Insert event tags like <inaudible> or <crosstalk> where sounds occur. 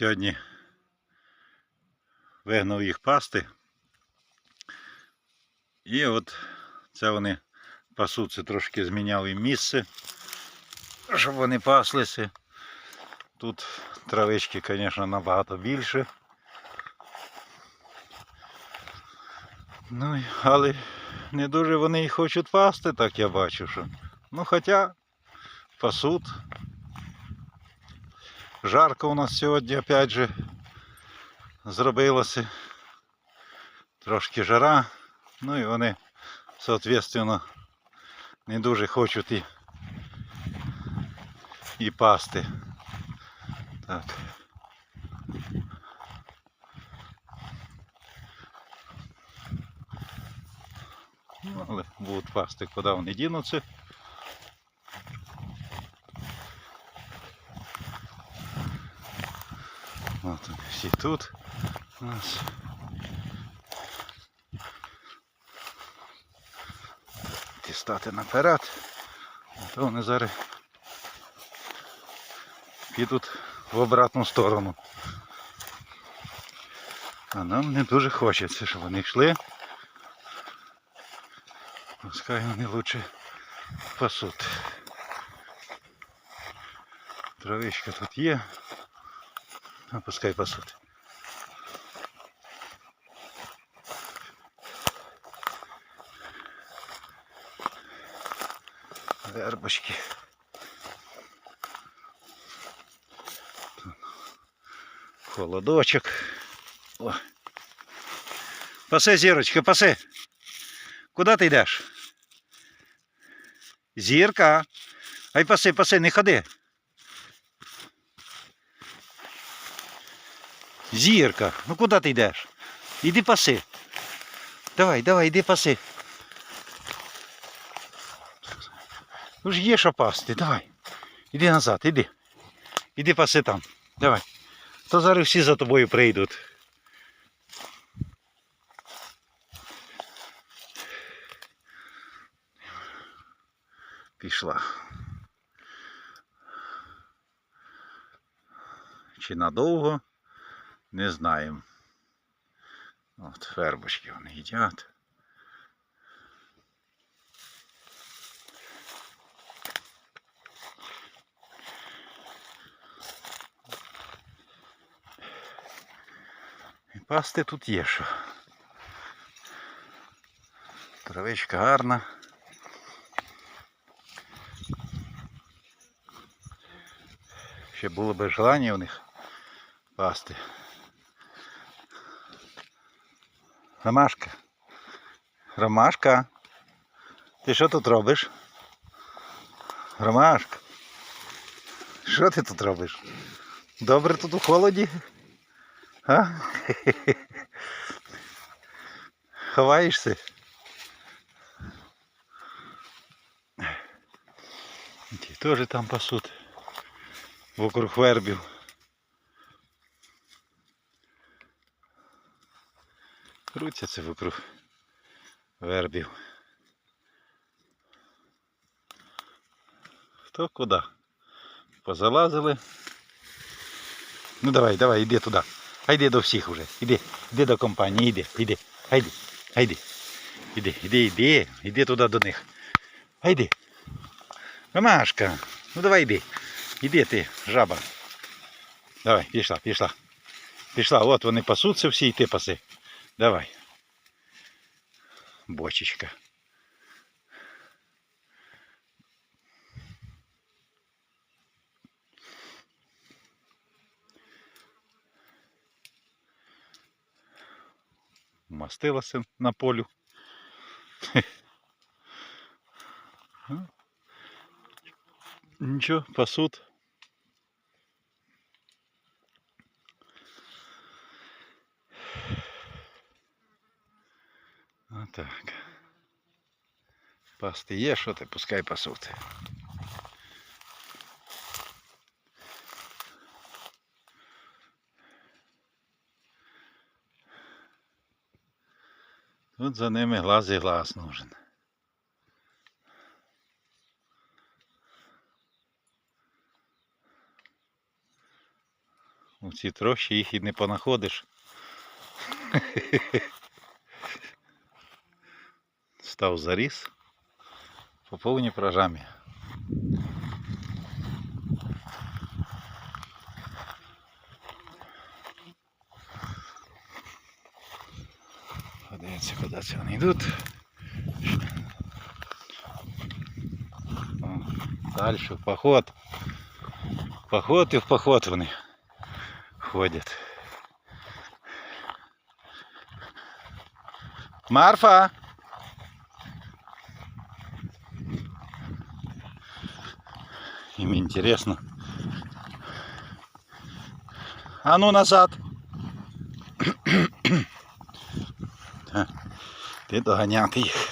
Сьогодні вигнав їх пасти. І от це вони пасуться, трошки зміняв їм місце, щоб вони паслися. Тут травички, звісно, набагато більше. Ну, але не дуже вони і хочуть пасти, так я бачу, що. Ну, хоча пасуть. Жарко у нас сьогодні, опять же, зробилося. Трошки жара. Ну і вони, соответственно, не дуже хочуть і, і пасти. Так. Ну, але будуть пасти, куди вони дінуться. От вони тут у нас. Дістати наперед. А то вони зараз підуть в обратну сторону. А нам не дуже хочеться, щоб вони йшли. Пускай вони лучше пасуть. Травичка тут є. А пускай. Вербочки. Холодочок. О. Паси, зірочка, паси. Куди ти йдеш? Зірка. Ай паси, паси, не ходи. Зірка, ну куди ти йдеш? Іди паси. Давай, давай, іди паси. Ну ж є що пасти, давай. Іди назад, іди. Іди паси там. Давай. То зараз всі за тобою прийдуть. Пішла. Чи надовго? Не знаємо. От фербочки вони їдять. Пасти тут є що. Травичка гарна. Ще було би желання у них пасти. Ромашка. Ромашка. Ти що тут робиш? Ромашка. Що ти тут робиш? Добре тут у холоді? А? Ховаєшся? Ті теж там пасуть. Вокруг вербів. Крутяться вокруг вербів. Хто куди? Позалазили. Ну давай, давай, іди туди. Хайди до всіх уже. Іди, іди до компанії, іди, іди. Хайди, хайди. Іди, іди, іди, іди туди до них. Хайди. Ромашка, ну давай іди. Іди ти, жаба. Давай, пішла, пішла. Пішла, от вони пасуться всі, і ти паси. Давай. Бочечка. Мастилася на полю. <laughs> Ну, Нічого, пасут. Отак. Пасти є, що ти, пускай пасуть. Тут за ними глаз і глаз нужен. У ці трощі їх і не понаходиш. <laughs> Став заріс по повній програмі. Подивіться, куди це вони йдуть. О, Далі в поход. В Поход і в поход вони ходять. Марфа! Им интересно. А ну назад. <coughs> Та, Ти доганяти їх.